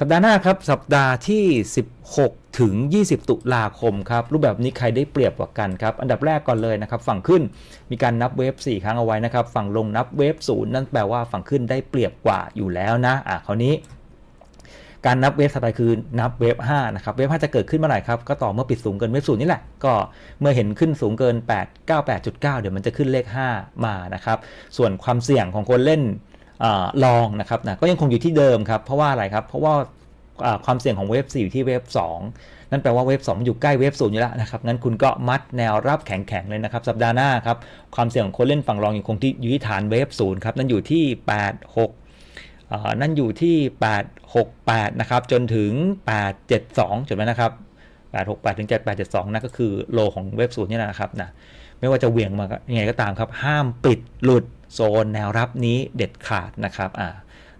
สัปดาห์หน้าครับ สัปดาห์ที่ 16 ถึง 20 ตุลาคมครับ รูปแบบนี้ใครได้เปรียบกว่ากันครับ อันดับแรกก่อนเลยนะครับ ฝั่งขึ้นมีการนับเวฟ4ครั้งเอาไว้นะครับ ฝั่งลงนับเวฟ0นั่นแปลว่าฝั่งขึ้นได้เปรียบกว่าอยู่แล้วนะ อะคราวนี้ การนับเวฟถัดไปคือนับเวฟ5นะครับ เวฟ5จะเกิดขึ้นเมื่อไหร่ครับ ก็ต่อเมื่อปิดสูงเกินเวฟ0นี่แหละ ก็เมื่อเห็นขึ้นสูงเกิน 8 98.9 เดี๋ยวมันจะขึ้นเลข 5 มานะครับ ส่วนความเสี่ยงของคนเล่น ลองนะครับนะก็ยังคงอยู่ที่เดิมครับ เพราะว่าอะไรครับ เพราะว่าความเสี่ยงของเวฟ4อยู่ที่เวฟ2นั่นแปลว่าเวฟ2อยู่ใกล้เวฟ0อยู่แล้วนะครับงั้นคุณก็มัดแนวรับแข็งๆเลยนะครับ สัปดาห์หน้าครับ ความเสี่ยงของคนเล่นฝั่งรองยังคงที่อยู่ที่ฐานเวฟ0ครับ นั่นอยู่ที่ 8 6นั่นอยู่ที่ 868 นะครับ จนถึง 872จดไหมนะครับ 868 ถึง 7872 นั่นก็คือโลของเว็บศูนย์นี่แหละนะครับนะ ไม่ว่าจะเหวี่ยงมายังไงก็ตามครับ ห้ามปิดหลุด โซนแนวรับนี้เด็ดขาดนะครับอ่า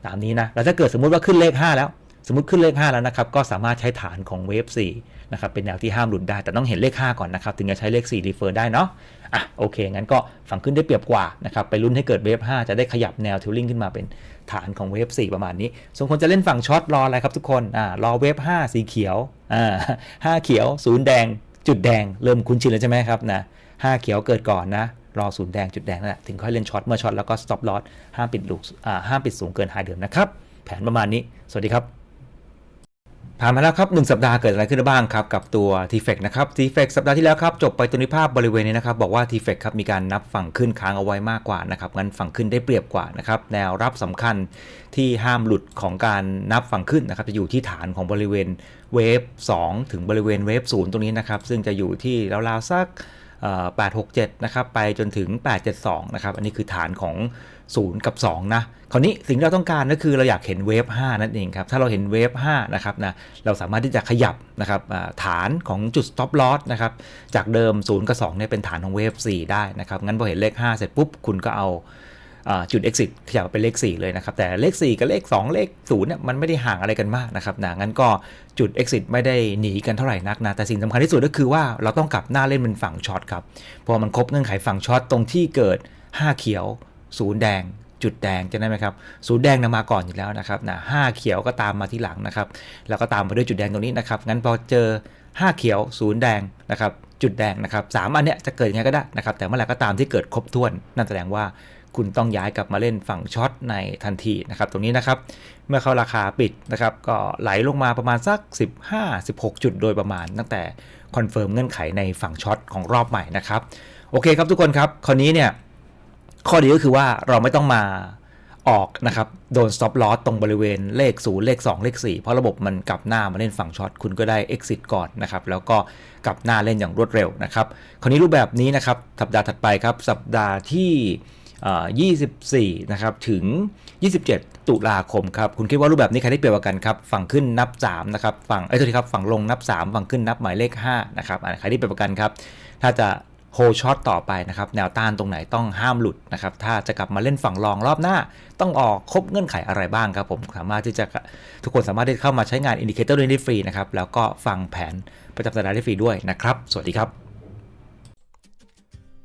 ตามนี้นะแล้วถ้าเกิดสมมุติว่าขึ้นเลข 5 แล้ว สมมติขึ้นเลข 5 แล้วนะครับ ก็สามารถใช้ฐานของเวฟ4นะครับเป็นแนวที่ห้ามหลุดได้ แต่ต้องเห็นเลข 5 ก่อนนะครับ ถึงจะใช้เลข4รีเฟอร์ได้เนาะอะโอเค งั้นก็ฝั่งขึ้นได้เปรียบกว่านะครับไปลุ้นให้เกิดเวฟ5จะได้ขยับแนวทิลลิ่งขึ้นมาเป็นฐานของเวฟ4ประมาณนี้ส่วนคนจะเล่นฝั่งช็อตรออะไรครับทุกคนอ่ารอเวฟ5สีเขียวอ่า5เขียวศูนย์แดง จุดแดงเริ่มคุ้นชินแล้วใช่ไหมครับนะ5เขียวเกิดก่อนนะรอศูนย์แดงจุดแดงนั่นแหละถึงค่อยเล่นช็อตเมื่อช็อตแล้วก็ stop loss ห้ามปิดลูกห้ามปิดสูงเกินไฮเดิมนะครับ แผนประมาณนี้ สวัสดีครับ ผ่านมาแล้วครับ1สัปดาห์เกิดอะไรขึ้นบ้างครับ กับตัว t f e c นะครับ t f e c สัปดาห์ที่แล้วครับ จบไปตัวนิภาพบริเวณนี้นะครับ บอกว่า t f e c ครับมีการนับฝั่งขึ้นค้างเอาไว้มากกว่านะครับงั้นฝั่งขึ้นได้เปรียบกว่านะครับแนวรับสำคัญที่ห้ามหลุดของการนับฝั่งขึ้นนะครับจะอยู่ที่ฐานของบริเวณเวฟ2ถึงบริเวณเวฟ0ตรงนี้นะครับซึ่งจะอยู่ที่ราวๆสัก 867 นะครับ ไปจนถึง 872 นะครับ อันนี้คือฐานของ 0 กับ 2 นะ คราวนี้สิ่งที่เราต้องการก็คือเราอยากเห็นเวฟ 5 นั่นเองครับ ถ้าเราเห็นเวฟ 5 นะครับนะ เราสามารถที่จะขยับนะครับฐานของจุด stop loss นะครับ จากเดิม 0 กับ 2 เนี่ยเป็นฐานของเวฟ 4 ได้นะครับ งั้นพอเห็นเลข 5 เสร็จปุ๊บ คุณก็เอา จุด exit ขยับเป็นเลข 4 เลยนะครับ แต่เลข 4 กับเลข 2 เลข0เนี่ยมันไม่ได้ห่างอะไรกันมากนะครับนะงั้นก็จุด exit ไม่ได้หนีกันเท่าไหร่นักนะ แต่สิ่งสำคัญที่สุดก็คือว่าเราต้องกลับหน้าเล่นเป็นฝั่งช็อตครับเพราะมันครบเงื่อนไขฝั่งช็อตตรงที่เกิด 5 เขียว 0 แดงจุดแดงจะได้ไหมครับศูนย์แดงนำมาก่อนอยู่แล้วนะครับนะห้าเขียวก็ตามมาที่หลังนะครับ แล้วก็ตามมาด้วยจุดแดงตรงนี้นะครับ งั้นพอเจอ 5 เขียวศูนย์แดงนะครับ จุดแดงนะครับสามอันเนี้ยจะเกิดยังไงก็ได้นะครับ แต่เมื่อไหร่ก็ตามที่เกิดครบถ้วน นั่นแสดงว่าคุณต้องย้ายกลับมาเล่นฝั่งช็อตในทันทีนะครับตรงนี้นะครับเมื่อเข้าราคาปิดนะครับก็ไหลลงมาประมาณสัก 15-16 จุดโดยประมาณ ตั้งแต่คอนเฟิร์มเงื่อนไขในฝั่งช็อตของรอบใหม่นะครับโอเคครับทุกคนครับคราวนี้เนี่ยข้อดีก็คือว่าเราไม่ต้องมา ออกนะครับ โดน stop loss ตรงบริเวณเลข 0 เลข 2 เลข 4 เพราะระบบมันกลับหน้ามาเล่นฝั่งช็อตคุณก็ได้ exit ก่อนนะครับ แล้วก็กลับหน้าเล่นอย่างรวดเร็วนะครับ คราวนี้รูปแบบนี้นะครับ สัปดาห์ถัดไปครับ สัปดาห์ที่ 24 นะครับ ถึง 27 ตุลาคมครับ คุณคิดว่ารูปแบบนี้ใครได้เปรียบกันครับ ฝั่งขึ้นนับ 3 นะครับ ฝั่ง เอ้ยโทษทีครับ ฝั่งลงนับ 3 ฝั่งขึ้นนับหมายเลข 5 นะครับใครได้เปรียบกันครับ ถ้าจะ โฮช็อตต่อไปนะครับแนวต้านตรงไหนต้องห้ามหลุดนะครับถ้าจะกลับมาเล่นฝั่งรองรอบหน้า ต้องออกครบเงื่อนไขอะไรบ้างครับผมสามารถที่จะทุกคนสามารถที่เข้ามาใช้งานอินดิเคเตอร์ได้ฟรีนะครับแล้วก็ฟังแผนประจำสัปดาห์ได้ฟรีด้วยนะครับ สวัสดีครับ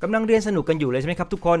กำลังเรียนสนุกกันอยู่เลยใช่ไหมครับทุกคน